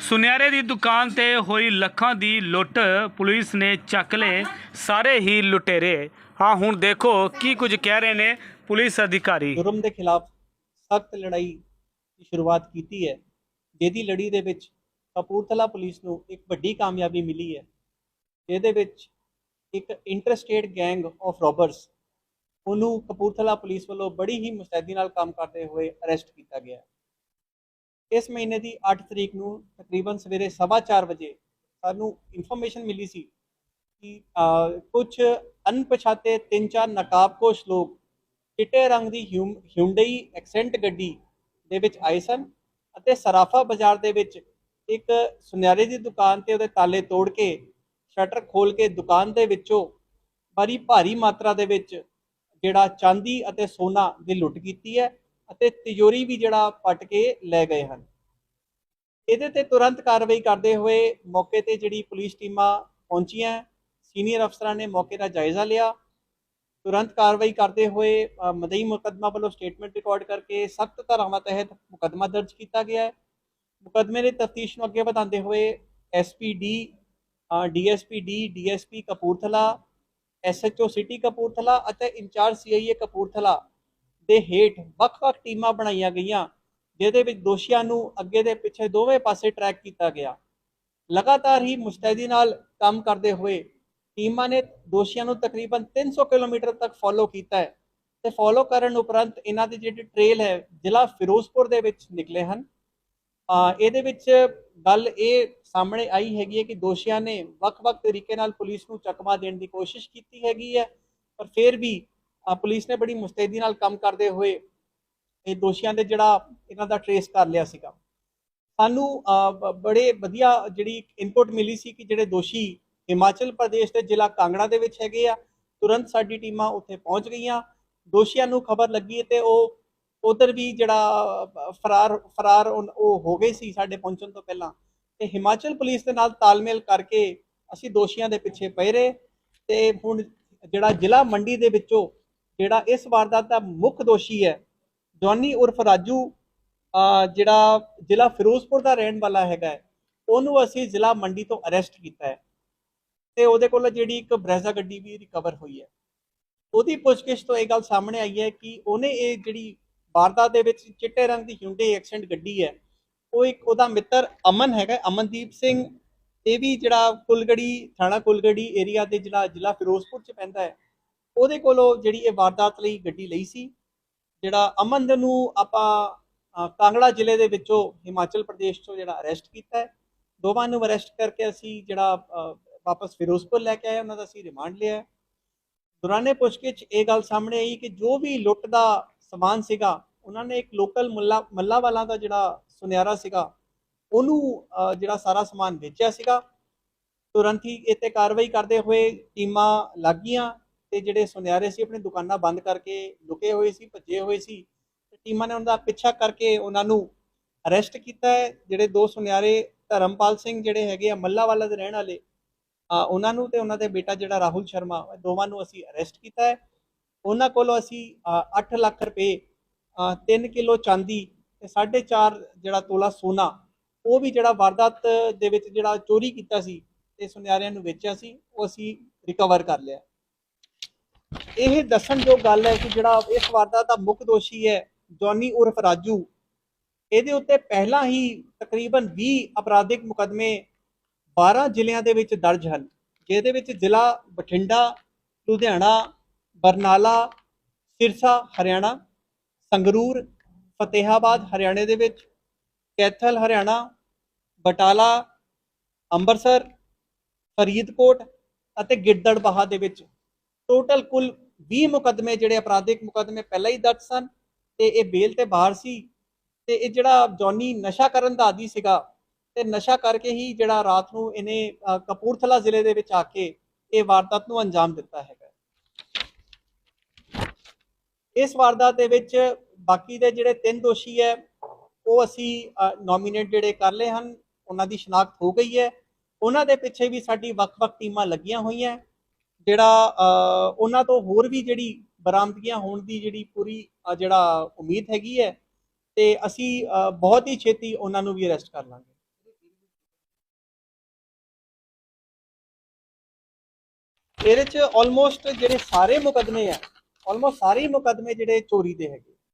ਸੁਨਿਆਰੇ ਦੀ ਦੁਕਾਨ ਤੇ ਹੋਈ ਲੱਖਾਂ ਦੀ ਲੁੱਟ, ਪੁਲਿਸ ਨੇ ਚੱਕ ਲਏ, ਸਾਰੇ ਹੀ ਲੁਟੇਰੇ। ਹਾਂ, ਹੁਣ ਦੇਖੋ ਕੀ ਕੁਝ ਕਹਿ ਰਹੇ ਨੇ ਪੁਲਿਸ ਅਧਿਕਾਰੀ। ਜੁਰਮ ਦੇ ਖਿਲਾਫ ਸਖਤ ਲੜਾਈ ਦੀ ਸ਼ੁਰੂਆਤ ਕੀਤੀ ਹੈ, ਜਿਹਦੀ ਲੜੀ ਦੇ ਵਿੱਚ ਕਪੂਰਥਲਾ ਪੁਲਿਸ ਨੂੰ ਇੱਕ ਵੱਡੀ ਕਾਮਯਾਬੀ ਮਿਲੀ ਹੈ। ਇਹਦੇ ਵਿੱਚ ਇੱਕ ਇੰਟਰਸਟੇਟ ਗੈਂਗ ਆਫ ਰੋਬਰਸ ਉਹਨੂੰ ਕਪੂਰਥਲਾ ਪੁਲਿਸ ਵੱਲੋਂ ਬੜੀ ਹੀ ਮੁਸਤੈਦੀ ਨਾਲ ਕੰਮ ਕਰਦੇ ਹੋਏ ਅਰੈਸਟ ਕੀਤਾ ਗਿਆ ਇਸ ਮਹੀਨੇ ਦੀ 8 ਤਰੀਕ ਨੂੰ ਤਕਰੀਬਨ ਸਵੇਰੇ 4:30 ਵਜੇ ਸਾਨੂੰ ਇਨਫੋਰਮੇਸ਼ਨ ਮਿਲੀ ਸੀ ਕਿ ਅਹ, ਕੁਝ ਅਣਪਛਾਤੇ ਤਿੰਨ ਚਾਰ ਨਕਾਬਪੋਸ਼ ਲੋਕ ਚਿੱਟੇ ਰੰਗ ਦੀ ਹਿਊਮ- ਹਿਊਂਡਈ ਐਕਸੈਂਟ ਗੱਡੀ ਦੇ ਵਿੱਚ ਆਏ ਸਨ ਅਤੇ ਸਰਾਫਾ ਬਾਜ਼ਾਰ ਦੇ ਵਿੱਚ ਇੱਕ ਸੁਨਿਆਰੇ ਦੀ ਦੁਕਾਨ ਤੇ ਉਹਦੇ ਤਾਲੇ ਤੋੜ ਕੇ ਸ਼ਟਰ ਖੋਲ ਕੇ ਦੁਕਾਨ ਦੇ ਵਿੱਚੋਂ ਬੜੀ ਭਾਰੀ ਮਾਤਰਾ ਦੇ ਵਿੱਚ ਜਿਹੜਾ ਚਾਂਦੀ ਅਤੇ ਸੋਨਾ ਦੀ ਲੁੱਟ ਕੀਤੀ ਹੈ ਅਤੇ ਤਿਜੋਰੀ ਵੀ ਜਿਹੜਾ ਪਟ ਕੇ ਲੈ ਗਏ ਹਨ। ਇਹਦੇ ਤੇ ਤੁਰੰਤ ਕਾਰਵਾਈ ਕਰਦੇ ਹੋਏ ਮੌਕੇ ਤੇ ਜਿਹੜੀ ਪੁਲਿਸ ਟੀਮਾਂ ਪਹੁੰਚੀਆਂ, ਸੀਨੀਅਰ ਅਫਸਰਾਂ ਨੇ ਮੌਕੇ ਦਾ ਜਾਇਜ਼ਾ ਲਿਆ। ਤੁਰੰਤ ਕਾਰਵਾਈ ਕਰਦੇ ਹੋਏ ਮਦਈ ਮੁਕੱਦਮਾ ਵੱਲੋਂ ਸਟੇਟਮੈਂਟ ਰਿਕਾਰਡ ਕਰਕੇ ਸਖਤ ਧਾਰਾਵਾਂ ਤਹਿਤ ਮੁਕੱਦਮਾ ਦਰਜ ਕੀਤਾ ਗਿਆ ਹੈ। ਮੁਕੱਦਮੇ ਦੀ ਤਫਤੀਸ਼ ਨੂੰ ਅੱਗੇ ਵਧਾਉਂਦੇ ਹੋਏ SPD DSPD DSP Kapurthala SHO city Kapurthala ਅਤੇ ਇੰਚਾਰਜ ਸੀਆਈਏ ਕਪੂਰਥਲਾ ਦੇ ਹੇਠ ਵੱਖ-ਵੱਖ ਟੀਮਾਂ ਬਣਾਈਆਂ ਗਈਆਂ। ਜਿਹਦੇ ਵਿੱਚ ਦੋਸ਼ੀਆਂ ਨੂੰ ਅੱਗੇ ਦੇ ਪਿੱਛੇ ਦੋਵੇਂ ਪਾਸੇ ਟਰੈਕ ਕੀਤਾ ਗਿਆ। ਲਗਾਤਾਰ ਹੀ ਮੁਸਤੈਦੀ ਨਾਲ ਕੰਮ ਕਰਦੇ ਹੋਏ ਟੀਮਾਂ ਨੇ ਦੋਸ਼ੀਆਂ ਨੂੰ ਤਕਰੀਬਨ 300 ਕਿਲੋਮੀਟਰ ਤੱਕ ਫੋਲੋ ਕੀਤਾ ਹੈ ਤੇ ਫੋਲੋ ਕਰਨ ਉਪਰੰਤ ਇਹਨਾਂ ਦੀ ਜਿਹੜੀ ਟ੍ਰੇਲ ਹੈ, ਜ਼ਿਲ੍ਹਾ ਫਿਰੋਜ਼ਪੁਰ ਦੇ ਵਿੱਚ ਨਿਕਲੇ ਹਨ। ਇਹਦੇ ਵਿੱਚ ਗੱਲ ਇਹ ਸਾਹਮਣੇ ਆਈ ਹੈਗੀ ਹੈ ਕਿ ਦੋਸ਼ੀਆਂ ਨੇ ਵੱਖ-ਵੱਖ ਤਰੀਕੇ ਨਾਲ ਪੁਲਿਸ ਨੂੰ ਚਕਮਾ ਦੇਣ ਦੀ ਕੋਸ਼ਿਸ਼ ਕੀਤੀ ਹੈਗੀ ਹੈ, ਪਰ ਫਿਰ ਵੀ ਪੁਲਿਸ ਨੇ ਬੜੀ ਮੁਸਤੈਦੀ ਨਾਲ ਕੰਮ ਕਰਦੇ ਹੋਏ ਇਹ ਦੋਸ਼ੀਆਂ ਦੇ ਜਿਹੜਾ ਇਹਨਾਂ ਦਾ ਟਰੇਸ ਕਰ ਲਿਆ ਸੀਗਾ। ਸਾਨੂੰ ਬੜੇ ਵਧੀਆ ਜਿਹੜੀ ਇਨਪੁਟ ਮਿਲੀ ਸੀ ਕਿ ਜਿਹੜੇ ਦੋਸ਼ੀ ਹਿਮਾਚਲ ਪ੍ਰਦੇਸ਼ ਦੇ ਜ਼ਿਲ੍ਹਾ ਕਾਂਗੜਾ ਦੇ ਵਿੱਚ ਹੈਗੇ ਆ, ਤੁਰੰਤ ਸਾਡੀ ਟੀਮਾਂ ਉੱਥੇ ਪਹੁੰਚ ਗਈਆਂ। ਦੋਸ਼ੀਆਂ ਨੂੰ ਖਬਰ ਲੱਗੀ ਤੇ ਉਹ ਉਧਰ ਵੀ ਜਿਹੜਾ ਫਰਾਰ ਫਰਾਰ ਉਹ ਉਹ ਹੋ ਗਏ ਸੀ ਸਾਡੇ ਪਹੁੰਚਣ ਤੋਂ ਪਹਿਲਾਂ। ਤੇ ਹਿਮਾਚਲ ਪੁਲਿਸ ਦੇ ਨਾਲ ਤਾਲਮੇਲ ਕਰਕੇ ਅਸੀਂ ਦੋਸ਼ੀਆਂ ਦੇ ਪਿੱਛੇ ਪਏ ਰਹੇ ਤੇ ਹੁਣ ਜਿਹੜਾ ਜ਼ਿਲ੍ਹਾ ਮੰਡੀ ਦੇ ਵਿੱਚੋਂ ਜਿਹੜਾ ਇਸ ਵਾਰਦਾਤ ਦਾ ਮੁੱਖ ਦੋਸ਼ੀ ਹੈ ਜੌਨੀ ਉਰਫ ਰਾਜੂ ਅ, ਜਿਹੜਾ ਜ਼ਿਲ੍ਹਾ ਫਿਰੋਜ਼ਪੁਰ ਦਾ ਰਹਿਣ ਵਾਲਾ ਹੈਗਾ ਹੈ, ਉਹਨੂੰ ਅਸੀਂ ਜ਼ਿਲ੍ਹਾ ਮੰਡੀ ਤੋਂ ਅਰੈਸਟ ਕੀਤਾ ਹੈ ਤੇ ਉਹਦੇ ਕੋਲ ਜਿਹੜੀ ਇੱਕ ਬ੍ਰੈਜ਼ਾ ਗੱਡੀ ਵੀ ਰਿਕਵਰ ਹੋਈ ਹੈ। ਉਹਦੀ ਪੁੱਛਗਿੱਛ ਤੋਂ ਇਹ ਗੱਲ ਸਾਹਮਣੇ ਆਈ ਹੈ ਕਿ ਉਹਨੇ ਇਹ ਜਿਹੜੀ ਵਾਰਦਾਤ ਦੇ ਵਿੱਚ ਚਿੱਟੇ ਰੰਗ ਦੀ ਹਿਊਂਡੇ ਐਕਸੈਂਟ ਗੱਡੀ ਹੈ ਉਹ ਇੱਕ ਉਹਦਾ ਮਿੱਤਰ ਅਮਨ ਹੈਗਾ ਅਮਨਦੀਪ ਸਿੰਘ ਇਹ ਵੀ ਜਿਹੜਾ ਕੁਲਗੜੀ ਥਾਣਾ ਕੁਲਗੜੀ ਏਰੀਆ ਦੇ ਜਿਹੜਾ ਜ਼ਿਲ੍ਹਾ ਫਿਰੋਜ਼ਪੁਰ ਚ ਪੈਂਦਾ ਹੈ ਉਹਦੇ ਕੋਲੋਂ ਜਿਹੜੀ ਇਹ ਵਾਰਦਾਤ ਲਈ ਗੱਡੀ ਲਈ ਸੀ। ਜਿਹੜਾ ਅਮਨ ਨੂੰ ਆਪਾਂ ਕਾਂਗੜਾ ਜ਼ਿਲ੍ਹੇ ਦੇ ਵਿੱਚੋਂ ਹਿਮਾਚਲ ਪ੍ਰਦੇਸ਼ ਤੋਂ ਜਿਹੜਾ ਅਰੈਸਟ ਕੀਤਾ ਹੈ। ਦੋਵਾਂ ਨੂੰ ਅਰੈਸਟ ਕਰਕੇ ਅਸੀਂ ਜਿਹੜਾ ਵਾਪਸ ਫਿਰੋਜ਼ਪੁਰ ਲੈ ਕੇ ਆਏ, ਉਹਨਾਂ ਦਾ ਅਸੀਂ ਰਿਮਾਂਡ ਲਿਆ ਦੌਰਾਨੇ ਪੁੱਛਗਿੱਛ ਇਹ ਗੱਲ ਸਾਹਮਣੇ ਆਈ ਕਿ ਜੋ ਵੀ ਲੁੱਟ ਦਾ ਸਮਾਨ ਸੀਗਾ, ਉਹਨਾਂ ਨੇ ਇੱਕ ਲੋਕਲ ਮੁੱਲਾ, ਮੱਲਾ ਵਾਲਾ ਦਾ ਜਿਹੜਾ ਸੁਨਿਆਰਾ ਸੀਗਾ, ਉਹਨੂੰ ਜਿਹੜਾ ਸਾਰਾ ਸਮਾਨ ਵੇਚਿਆ ਸੀਗਾ। ਤੁਰੰਤ ਹੀ ਇਹ ਤੇ ਕਾਰਵਾਈ ਕਰਦੇ ਹੋਏ ਟੀਮਾਂ ਲੱਗ ਗਈਆਂ। ਤੇ ਜਿਹੜੇ ਸੁਨਿਆਰੇ ਸੀ ਆਪਣੀ ਦੁਕਾਨਾਂ ਬੰਦ ਕਰਕੇ ਲੁਕੇ ਹੋਏ ਸੀ, ਭੱਜੇ ਹੋਏ ਸੀ, ਤੇ ਟੀਮਾਂ ਨੇ ਉਹਨਾਂ ਦਾ ਪਿੱਛਾ ਕਰਕੇ ਉਹਨਾਂ ਨੂੰ ਅਰੈਸਟ ਕੀਤਾ ਹੈ। ਜਿਹੜੇ ਦੋ ਸੁਨਿਆਰੇ ਧਰਮਪਾਲ ਸਿੰਘ ਜਿਹੜੇ ਹੈਗੇ ਆ, ਮੱਲਾਵਾਲਾ ਦੇ ਰਹਿਣ ਵਾਲੇ, ਆ ਉਹਨਾਂ ਨੂੰ ਤੇ ਉਹਨਾਂ ਦੇ ਬੇਟਾ ਜਿਹੜਾ ਰਾਹੁਲ ਸ਼ਰਮਾ ਦੋਵਾਂ ਨੂੰ ਅਸੀਂ ਅਰੈਸਟ ਕੀਤਾ ਹੈ। ਉਹਨਾਂ ਕੋਲੋਂ ਅਸੀਂ 8 ਲੱਖ ਰੁਪਏ 3 ਕਿਲੋ ਚਾਂਦੀ ਤੇ 4.5 ਜਿਹੜਾ ਤੋਲਾ ਸੋਨਾ, ਉਹ ਵੀ ਜਿਹੜਾ ਵਾਰਦਾਤ ਦੇ ਵਿੱਚ ਜਿਹੜਾ ਚੋਰੀ ਕੀਤਾ ਸੀ ਤੇ ਸੁਨਿਆਰਿਆਂ ਨੂੰ ਵੇਚਿਆ ਸੀ, ਉਹ ਅਸੀਂ ਰਿਕਵਰ ਕਰ ਲਿਆ। ਇਹ ਦੱਸਣ ਜੋ ਗੱਲ ਹੈ ਕਿ ਜਿਹੜਾ ਇਸ ਵਾਰਦਾਤ ਦਾ ਮੁੱਖ ਦੋਸ਼ੀ ਹੈ, ਜੌਨੀ ਉਰਫ ਰਾਜੂ, ਇਹਦੇ ਉੱਤੇ ਪਹਿਲਾਂ ਹੀ ਤਕਰੀਬਨ 20 ਅਪਰਾਧਿਕ ਮੁਕਦਮੇ 12 ਜ਼ਿਲ੍ਹਿਆਂ ਦੇ ਵਿੱਚ ਦਰਜ ਹਨ, ਜਿਹਦੇ ਵਿੱਚ ਜ਼ਿਲ੍ਹਾ ਬਠਿੰਡਾ, ਲੁਧਿਆਣਾ, ਬਰਨਾਲਾ, ਸਿਰਸਾ, ਹਰਿਆਣਾ, ਸੰਗਰੂਰ, ਫਤਿਹਾਬਾਦ, ਹਰਿਆਣੇ ਦੇ ਵਿੱਚ, ਕੈਥਲ, ਹਰਿਆਣਾ, ਬਟਾਲਾ, ਅੰਮ੍ਰਿਤਸਰ, ਫਰੀਦਕੋਟ ਅਤੇ ਗਿੱਦੜਬਾਹਾ ਦੇ ਵਿੱਚ। ਟੋਟਲ ਕੁੱਲ 20 ਮੁਕੱਦਮੇ ਜਿਹੜੇ ਅਪਰਾਧਿਕ ਮੁਕੱਦਮੇ ਪਹਿਲਾਂ ਹੀ ਦਰਜ ਸਨ ਤੇ ਇਹ ਬੇਲ ਤੇ ਬਾਹਰ ਸੀ ਤੇ ਇਹ ਜਿਹੜਾ ਜੌਨੀ ਨਸ਼ਾ ਕਰਨ ਦਾ ਆਦੀ ਸੀਗਾ ਤੇ ਨਸ਼ਾ ਕਰਕੇ ਹੀ ਜਿਹੜਾ ਰਾਤ ਨੂੰ ਇਹਨੇ ਕਪੂਰਥਲਾ ਜ਼ਿਲ੍ਹੇ ਦੇ ਵਿੱਚ ਆ ਕੇ ਇਹ ਵਾਰਦਾਤ ਨੂੰ ਅੰਜਾਮ ਦਿੱਤਾ ਹੈਗਾ। ਇਸ ਵਾਰਦਾਤ ਦੇ ਵਿੱਚ ਬਾਕੀ ਦੇ ਜਿਹੜੇ ਤਿੰਨ ਦੋਸ਼ੀ ਹੈ, ਉਹ ਅਸੀਂ ਨੋਮੀਨੇਟ ਜਿਹੜੇ ਕਰ ਲਏ ਹਨ, ਉਹਨਾਂ ਦੀ ਸ਼ਨਾਖਤ ਹੋ ਗਈ ਹੈ। ਉਹਨਾਂ ਦੇ ਪਿੱਛੇ ਵੀ ਸਾਡੀ ਵੱਖ-ਵੱਖ ਟੀਮਾਂ ਲੱਗੀਆਂ ਹੋਈਆਂ। ਜਿਹੜਾ ਉਹਨਾਂ ਤੋਂ ਹੋਰ ਵੀ ਜਿਹੜੀ ਬਰਾਮਦਗੀਆਂ ਹੋਣ ਦੀ ਜਿਹੜੀ ਪੂਰੀ ਜਿਹੜਾ ਉਮੀਦ ਹੈਗੀ ਹੈ, ਤੇ ਅਸੀਂ ਬਹੁਤ ਹੀ ਛੇਤੀ ਉਹਨਾਂ ਨੂੰ ਵੀ ਅਰੈਸਟ ਕਰ ਲਾਂਗੇ। ਇਹਦੇ ਚ ਆਲਮੋਸਟ ਜਿਹੜੇ ਸਾਰੇ ਮੁਕਦਮੇ ਆ ਆਲਮੋਸਟ ਸਾਰੇ ਮੁਕਦਮੇ ਜਿਹੜੇ ਚੋਰੀ ਦੇ ਹੈਗੇ।